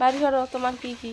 বাড়ি ঘরো তোমার কি কি?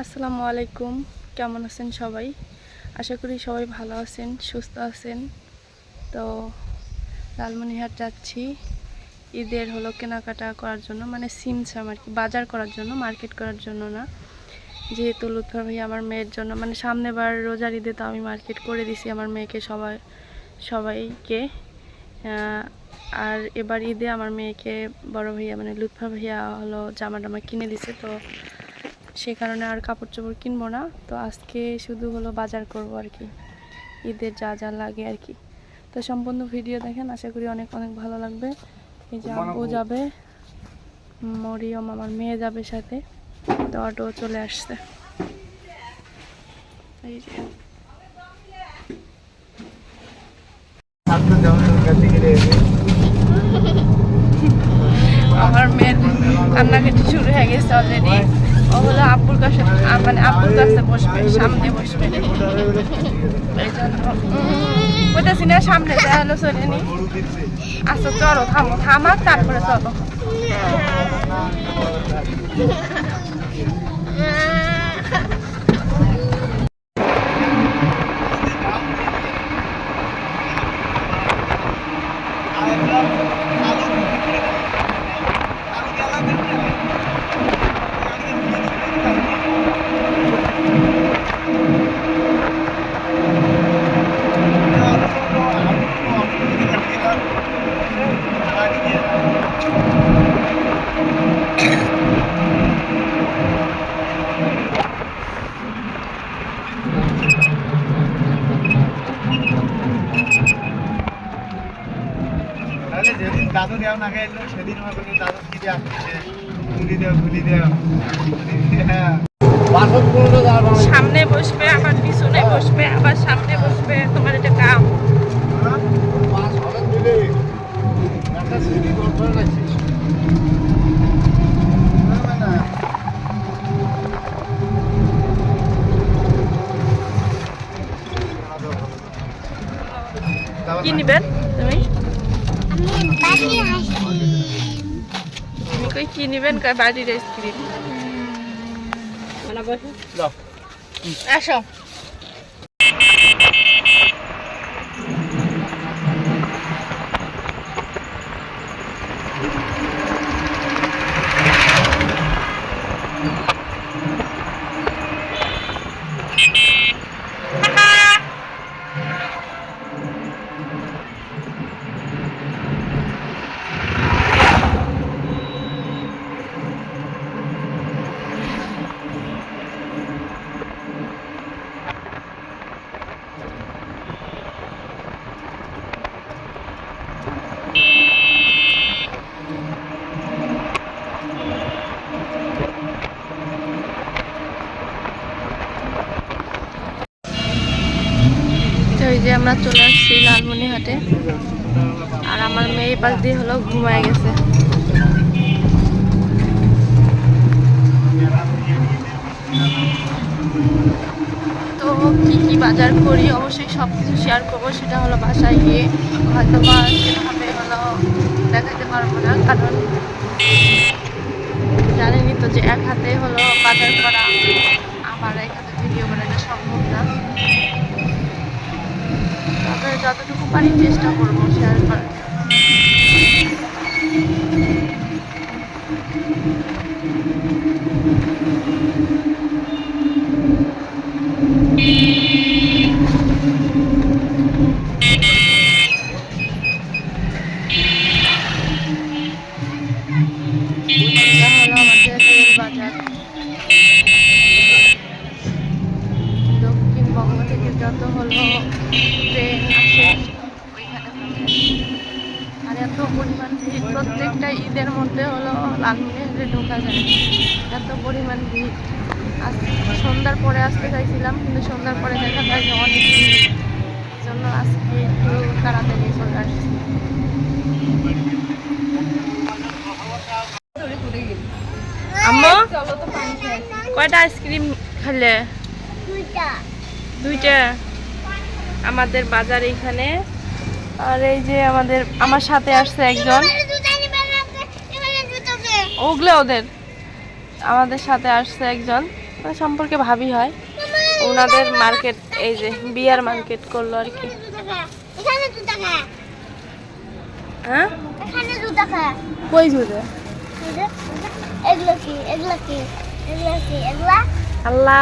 আসসালামু আলাইকুম। কেমন আছেন সবাই? আশা করি সবাই ভালো আছেন, সুস্থ আছেন। তো লালমনিহাট যাচ্ছি। ঈদের হলো কেনাকাটা করার জন্য মানে সিমসাম আর কি, বাজার করার জন্য, মার্কেট করার জন্য না। যেহেতু লুৎফা ভাই আমার মেয়ের জন্য মানে সামনেবার রোজার ঈদে তো আমি মার্কেট করে দিছি আমার মেয়েকে সবাই সবাইকে। আর এবার ঈদে আমার মেয়েকে বড় ভাইয়া মানে লুৎফা ভাইয়া হলো জামা টামা কিনে দিছে তো সে কারণে আর কাপড় চোপড় কিনবো না। তো আজকে শুধু হলো বাজার করব আর কি ঈদের যা যা লাগে আর কি। তো সম্পূর্ণ ভিডিও দেখেন আশা করি অনেক অনেক ভালো লাগবে। এই যে আব্বু যাবে মরিয়ম আমার মেয়ে যাবে সাথে। তো অটো চলে আসছে। এই আমার মেয়ের কান্নাকাটি শুরু হয়ে গেছে অলরেডি ও হলো আব্বুর কাছে মানে আব্বুর কাছে বসবে, সামনে বসবে। কইতাছি না সামনে, যা হলো চলে নি। আচ্ছা চলো, থামো, থামাক, তারপরে চলো। Ah. কয় বাড়ির আইসক্রিম আসো। আমরা চলে আসছি লালমনিহাটে আর আমার মেয়ে পাশ দিয়ে হলো ঘুমায় গেছে। তো কি কি বাজার করি? অবশ্যই সব কিছু শেয়ার করব। সেটা হলো বাসায় গিয়ে হয়তো বা সেভাবে হলো দেখাতে পারব না, কারণ জানেনই তো যে এক হাতে হলো বাজার করা, আবার এক হাতে ভিডিও করাটা সম্ভব না তবে যতটুকু পারি চেষ্টা করব শেয়ার করার। এত পরিমাণ ভিড় প্রত্যেকটা ঈদের মধ্যে হলো লালমিনে ঢোকা যায় এত পরিমাণ ভিড়। আজ সন্ধ্যার পরে আসতে চাইছিলাম কিন্তু সন্ধ্যার পরে দেখা যায় যে অনেক জন্য আজকে একটু তাড়াতাড়ি চলে আসছি। আম্মু কয়টা আইসক্রিম খেলে দুইটা। আমাদের বাজার এখানে আর এই যে আমাদের আমার সাথে আসছে একজন। ওগুলো ওদের। আমাদের সাথে আসছে একজন। সম্পর্কে ভাবি হয়। ওনাদের মার্কেট এই যে বিয়ার মার্কেট করল আর কি। হ্যাঁ? কই আল্লাহ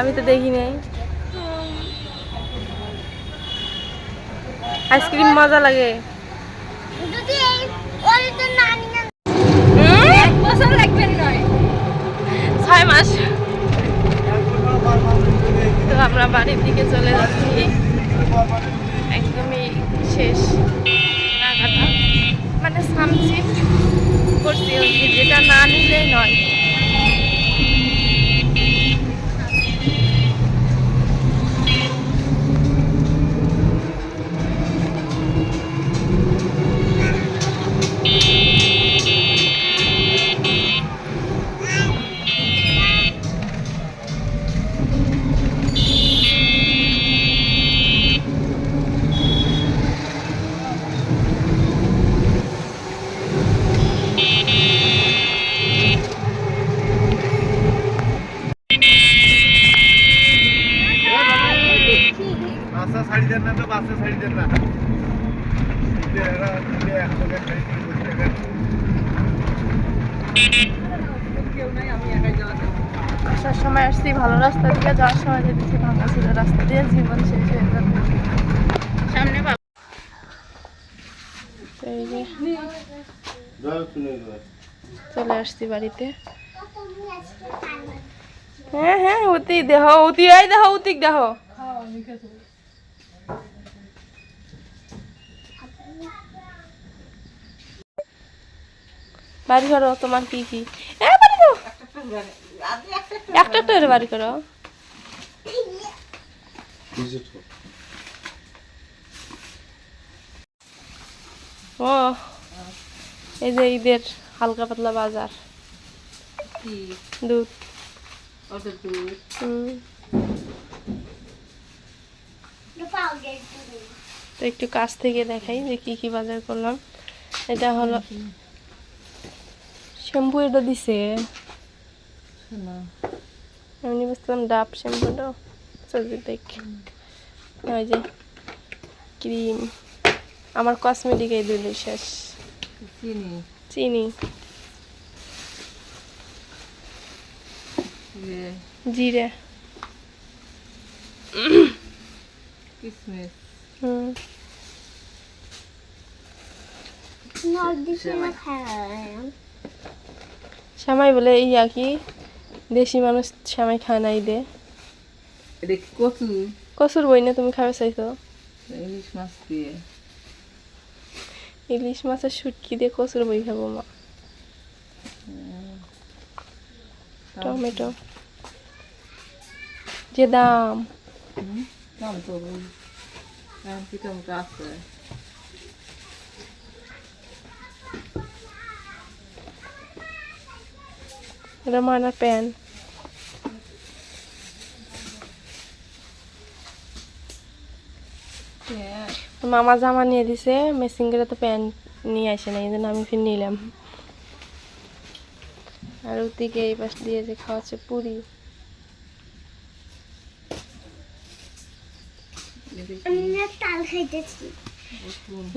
আমি তো দেখি নাই আইসক্রিম মজা লাগে। ছয় মাস। তো আমরা বাড়ির দিকে চলে যাচ্ছি। একদমই শেষ। মানে সামচিট করছি যেটা না নিলেই নয়। আসার সময় আসছি, ভালো রাস্তা দিয়ে, যাওয়ার সময় যেতেছি ভাঙা ছিল, রাস্তা দিয়ে জীবন শেষ হয়ে যাবে। সামনে চলে আসছি বাড়িতে। হ্যাঁ হ্যাঁ অতি দেহ অতি আই দেহ, অতিক দেহ। বাড়ি করো তোমার কি কি? এ বাড়ি করো। একটা একটা করে বাড়ি করো। ও এই যে ঈদের হালকা পাতলা বাজার। দুধ। তো একটু কাছ থেকে দেখাই যে কি কি বাজার করলাম। এটা হলো শ্যাম্পু এটা দিছে। আমি বুঝতাম ডাব শ্যাম্পুটা চলছে দেখ। ওই যে ক্রিম। আমার কসমেটিক এই দুই শেষ। চিনি? চিনি। যে জিরে। কিসমিস? হুম। নর্দিসে না খায় শ্যামাই বলে ইয়া কি দেশি মানুষ শ্যামাই খায় না ঈদে এটা কচু? কসুর বই না তুমি খাবে চাইছো? ইলিশ মাছ দিয়ে। ইলিশ মাছের শুটকি দিয়ে কসুর বই খাব মা। টমেটো। যে দাম। দাম তো বল। দাম কি টমেটো আছে? এটা মানার প্যান হ্যাঁ মামা জামা নিয়ে দিছে মেসিং করে তো প্যান্ট নিয়ে আসে না এই জন্য আমি ফির নিলাম। আর ওদিকে এই পাশ দিয়ে যে খাওয়াচ্ছে পুরি।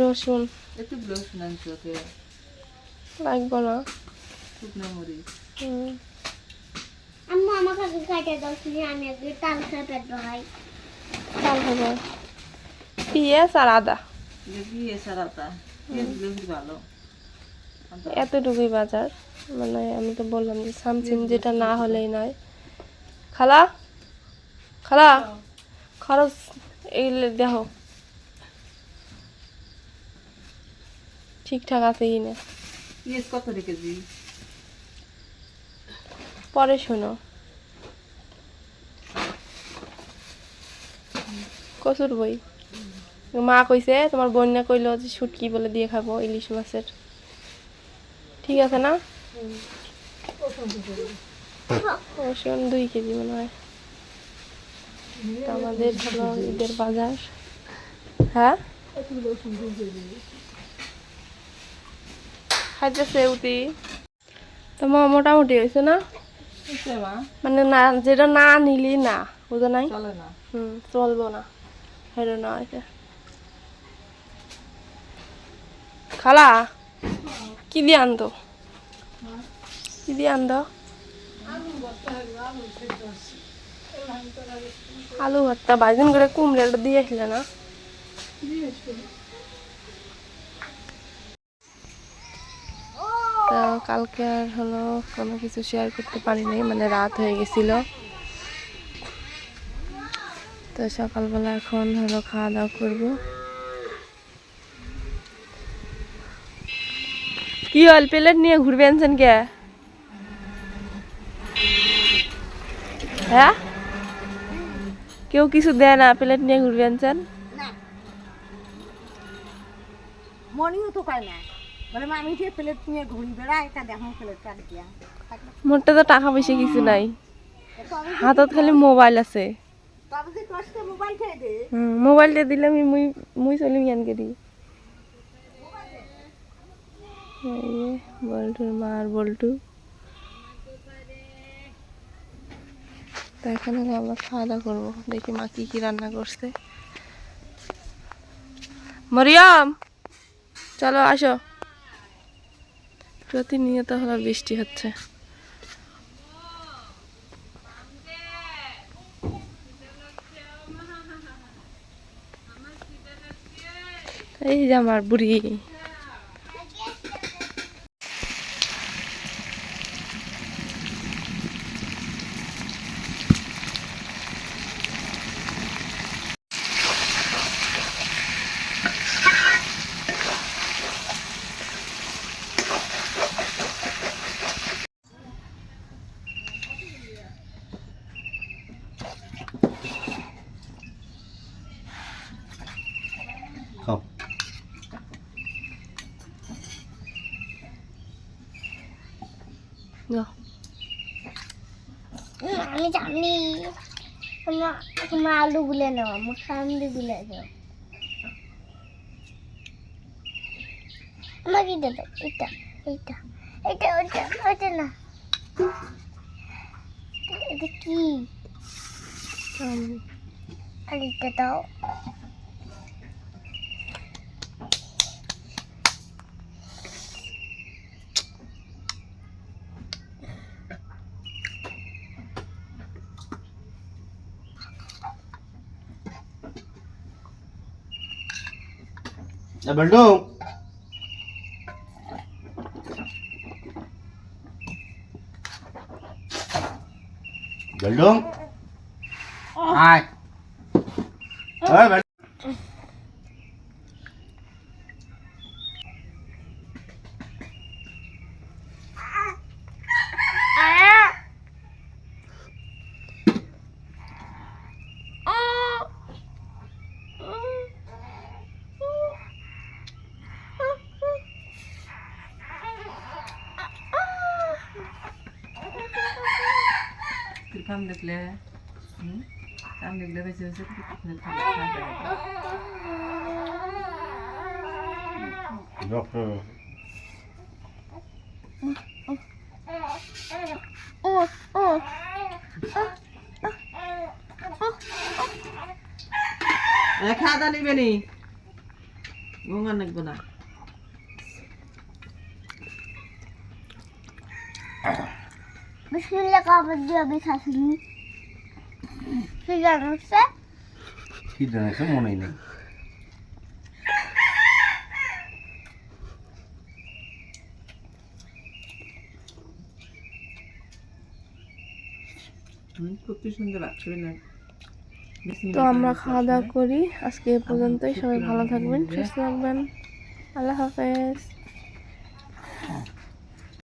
রসুন। লাগবো না। শুকনো মরিচ। হুম। আম্মু আমার কাছে কাটে দাও শুনি আমি একটু তাল খাই পেট ভাই চাল হবে পেঁয়াজ আর আদা। দিলে খুব ভালো? এতটুকুই বাজার। মানে আমি তো বললাম যে সামথিং যেটা না হলেই নয়। খালা? খালা? খরচ এই দেখো। ঠিকঠাক আছে কি না পেঁয়াজ কত রেখেছি পরে শোনো। কচুর বই। মা কইছে, তোমার বন্যা কইলো যে শুটকি বলে দিয়ে খাব, ইলিশ মাছের। ঠিক আছে না? দুই কেজি মনে হয়। আমাদের হলো ঈদের বাজার। হ্যাঁ? খাইতেছে উতি। তোমার মোটামুটি হয়েছে না? মানে না যেটা না নিলি না বুঝো নাই? হুম চলবো না। হেরো না খালা কি দিয়ে আনতো? কি দিয়ে আনতো? আলু ভর্তা। বাইদিন করে কুমড়েটা দিয়ে আসলে না? তো কালকে আর হলো কোনো কিছু শেয়ার করতে পারিনি মানে রাত হয়ে গেছিল। তো সকালবেলা এখন হলো খাওয়া দাওয়া করব। কি হল প্লেট নিয়ে ঘুরবে আনছেন কে? হ্যাঁ? কেউ কিছু দেয় না প্লেট নিয়ে ঘুরবে আনছেন? মনেও তো পায় না। বলে মা যে প্লেট নিয়ে ঘুরি বেড়াই তা দেখো প্লেট কাট দিয়া মোটটা তো টাকা পয়সা কিছু নাই। হাতত খালি মোবাইল আছে। মোবাইলটা দিলে আমি মুই মুই চলিম ইয়ান করি বল্টুর মা আর বল্টু। তো এখানে আমরা খাওয়া দাওয়া করব। দেখি মা কি কি রান্না করছে। মরিয়ম! চলো আসো। প্রতিনিয়ত হলো বৃষ্টি হচ্ছে। এই যে আমার বুড়ি। আমি জানি। তোমরা আলু গুলে নাও, আমার সামনে গুলে দাও আমাকে এটা দাও, এটা এটা এটা ওইটা ওইটা না। এটা কি? আর এটা দাও। Sa baldong. Baldong. Ai. Ơi, baldong. ลึกเลยตามลึกๆไปเจ้อสักหนึ่งพันบาทยกเออเอ้เอ้เออข้าเอนเอ้เป็นยังงเอ้นนักบุญนะ দিয়ে কি কি মনেই নেই তো আমরা খাওয়া দাওয়া করি আজকে এ পর্যন্তই সবাই ভালো থাকবেন সুস্থ থাকবেন আল্লাহ হাফেজ